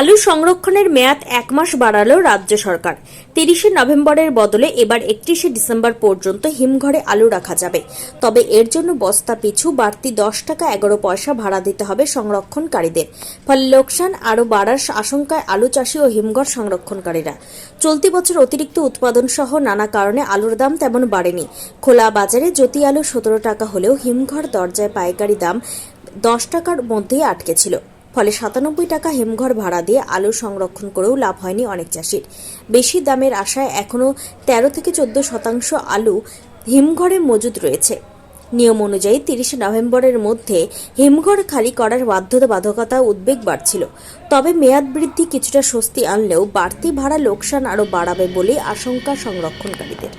আলু সংরক্ষণের মেয়াদ এক মাস বাড়ালো রাজ্য সরকার। তিরিশে নভেম্বরের বদলে এবার একত্রিশে ডিসেম্বর পর্যন্ত হিমঘরে আলু রাখা যাবে। তবে এর জন্য বস্তা পিছু বাড়তি দশ টাকা এগারো পয়সা ভাড়া দিতে হবে সংরক্ষণকারীদের। ফলে লোকসান আরও বাড়ার আশঙ্কায় আলু চাষি ও হিমঘর সংরক্ষণকারীরা। চলতি বছর অতিরিক্ত উৎপাদন সহ নানা কারণে আলুর দাম তেমন বাড়েনি। খোলা বাজারে জ্যোতি আলু সতেরো টাকা হলেও হিমঘর দরজায় পাইকারি দাম দশ টাকার মধ্যেই আটকে ছিল। ফলে সাতানব্বই টাকা হিমঘর ভাড়া দিয়ে আলু সংরক্ষণ করেও লাভ হয়নি অনেক চাষির। বেশি দামের আশায় এখনও তেরো থেকে চোদ্দ শতাংশ আলু হিমঘরে মজুদ রয়েছে। নিয়ম অনুযায়ী তিরিশে নভেম্বরের মধ্যে হিমঘর খালি করার বাধ্যবাধকতা উদ্বেগ বাড়ছিল। তবে মেয়াদ বৃদ্ধি কিছুটা স্বস্তি আনলেও বাড়তি ভাড়া লোকসান আরও বাড়াবে বলে আশঙ্কা সংরক্ষণকারীদের।